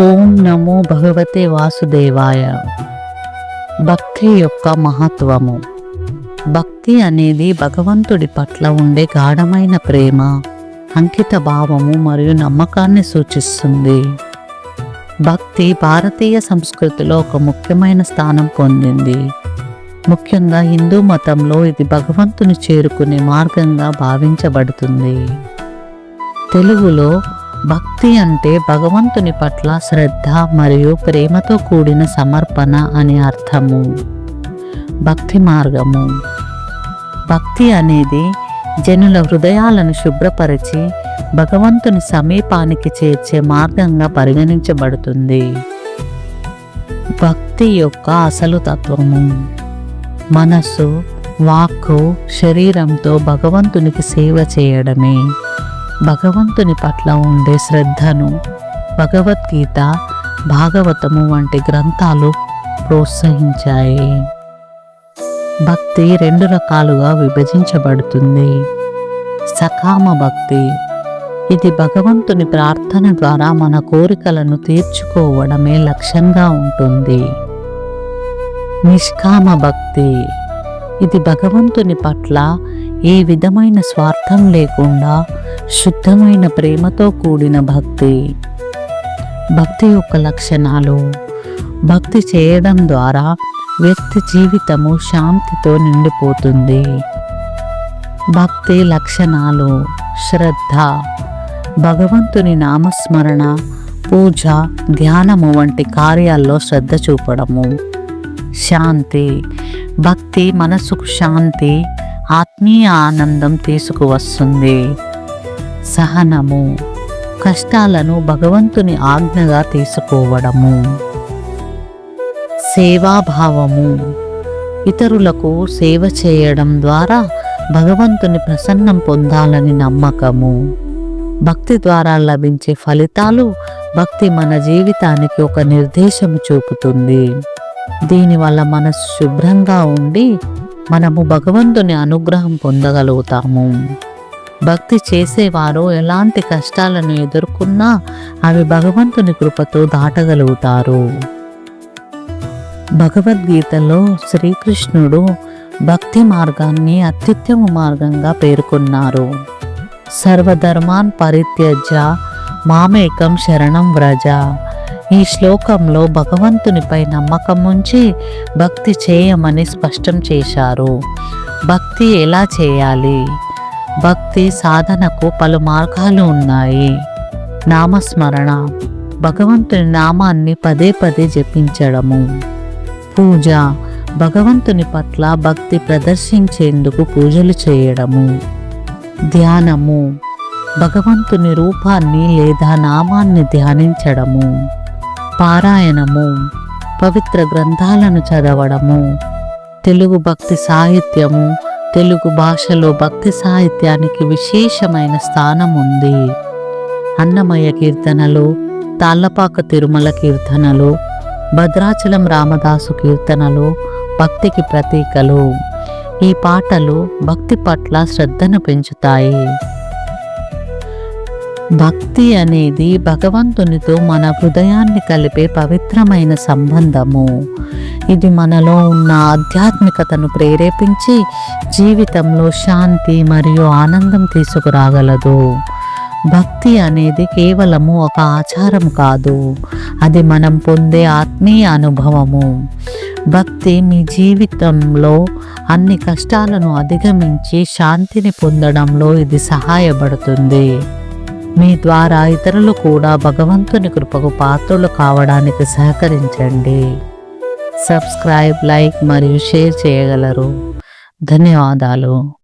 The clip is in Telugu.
ఓం నమో భగవతే వాసుదేవాయ. భక్తి యొక్క మహత్వము. భక్తి అనేది భగవంతుడి పట్ల ఉండే గాఢమైన ప్రేమ అంకిత భావము మరియు నమ్మకాన్ని సూచిస్తుంది. భక్తి భారతీయ సంస్కృతిలో ఒక ముఖ్యమైన స్థానం పొందింది. ముఖ్యంగా హిందూ మతంలో ఇది భగవంతుని చేరుకునే మార్గంగా భావించబడుతుంది. తెలుగులో భక్తి అంటే భగవంతుని పట్ల శ్రద్ధ మరియు ప్రేమతో కూడిన సమర్పణ అని అర్థము. భక్తి మార్గము. భక్తి అనేది జనుల హృదయాలను శుభ్రపరిచి భగవంతుని సమీపానికి చేర్చే మార్గంగా పరిగణించబడుతుంది. భక్తి యొక్క అసలు తత్వము. మనస్సు వాక్కు శరీరంతో భగవంతునికి సేవ చేయడమే. భగవంతుని పట్ల ఉండే శ్రద్ధను భగవద్గీత భాగవతము వంటి గ్రంథాలు ప్రోత్సహించాయి. భక్తి రెండు రకాలుగా విభజించబడుతుంది. సకామ భక్తి. ఇది భగవంతుని ప్రార్థన ద్వారా మన కోరికలను తీర్చుకోవడమే లక్ష్యంగా ఉంటుంది. నిష్కామ భక్తి. ఇది భగవంతుని పట్ల ఏ విధమైన స్వార్థం లేకుండా శుద్ధమైన ప్రేమతో కూడిన భక్తి. భక్తి యొక్క లక్షణాలు. భక్తి చేయడం ద్వారా వ్యక్తి జీవితము శాంతితో నిండిపోతుంది. భక్తి లక్షణాలు శ్రద్ధ భగవంతుని నామస్మరణ పూజ ధ్యానము వంటి కార్యాల్లో శ్రద్ధ చూపడము. శాంతి భక్తి మనసుకు శాంతి ఆత్మీయ ఆనందం తీసుకువస్తుంది. సహనము కష్టాలను భగవంతుని ఆజ్ఞగా తీసుకోవడము. సేవాభావము ఇతరులకు సేవ చేయడం ద్వారా భగవంతుని ప్రసన్నం పొందాలని నమ్మకము. భక్తి ద్వారా లభించే ఫలితాలు భక్తి మన జీవితానికి ఒక నిర్దేశం చూపుతుంది. దీనివల్ల మనసు శుభ్రంగా ఉండి మనము భగవంతుని అనుగ్రహం పొందగలుగుతాము. భక్తి చేసేవారు ఎలాంటి కష్టాలను ఎదుర్కొన్నా అవి భగవంతుని కృపతో దాటగలుగుతారు. భగవద్గీతలో శ్రీకృష్ణుడు భక్తి మార్గాన్ని అత్యుత్తమ మార్గంగా పేర్కొన్నారు. సర్వధర్మాన్ పరిత్యజ మామేకం శరణం వ్రజ. ఈ శ్లోకంలో భగవంతునిపై నమ్మకం ఉంచి భక్తి చేయమని స్పష్టం చేశారు. భక్తి ఎలా చేయాలి? భక్తి సాధనకు పలు మార్గాలు ఉన్నాయి. నామస్మరణ. భగవంతుని నామాన్ని పదే పదే జపించడము. పూజ. భగవంతుని పట్ల భక్తి ప్రదర్శించేందుకు పూజలు చేయడము. ధ్యానము. భగవంతుని రూపాన్ని లేదా నామాన్ని ధ్యానించడము. పారాయణము పవిత్ర గ్రంథాలను చదవడము తెలుగు భక్తి సాహిత్యము తెలుగు భాషలో భక్తి సాహిత్యానికి విశేషమైన స్థానం ఉంది అన్నమయ్య కీర్తనలు తాళ్ళపాక తిరుమల కీర్తనలు భద్రాచలం రామదాసు కీర్తనలు భక్తికి ప్రతీకలు. ఈ పాటలు భక్తి పట్ల శ్రద్ధను పెంచుతాయి. భక్తి అనేది భగవంతునితో మన హృదయాన్ని కలిపే పవిత్రమైన సంబంధము. ఇది మనలో ఉన్న ఆధ్యాత్మికతను ప్రేరేపించి జీవితంలో శాంతి మరియు ఆనందం తీసుకురాగలదు. భక్తి అనేది కేవలము ఒక ఆచారం కాదు. అది మనం పొందే ఆత్మీయ అనుభవము. భక్తి మీ జీవితంలో అన్ని కష్టాలను అధిగమించి శాంతిని పొందడంలో ఇది సహాయపడుతుంది. మీ ద్వారా ఇతరులు కూడా భగవంతుని కృపకు పాత్రలు కావడానికి సహకరించండి. సబ్స్క్రైబ్ లైక్ మరియు షేర్ చేయగలరు. ధన్యవాదాలు.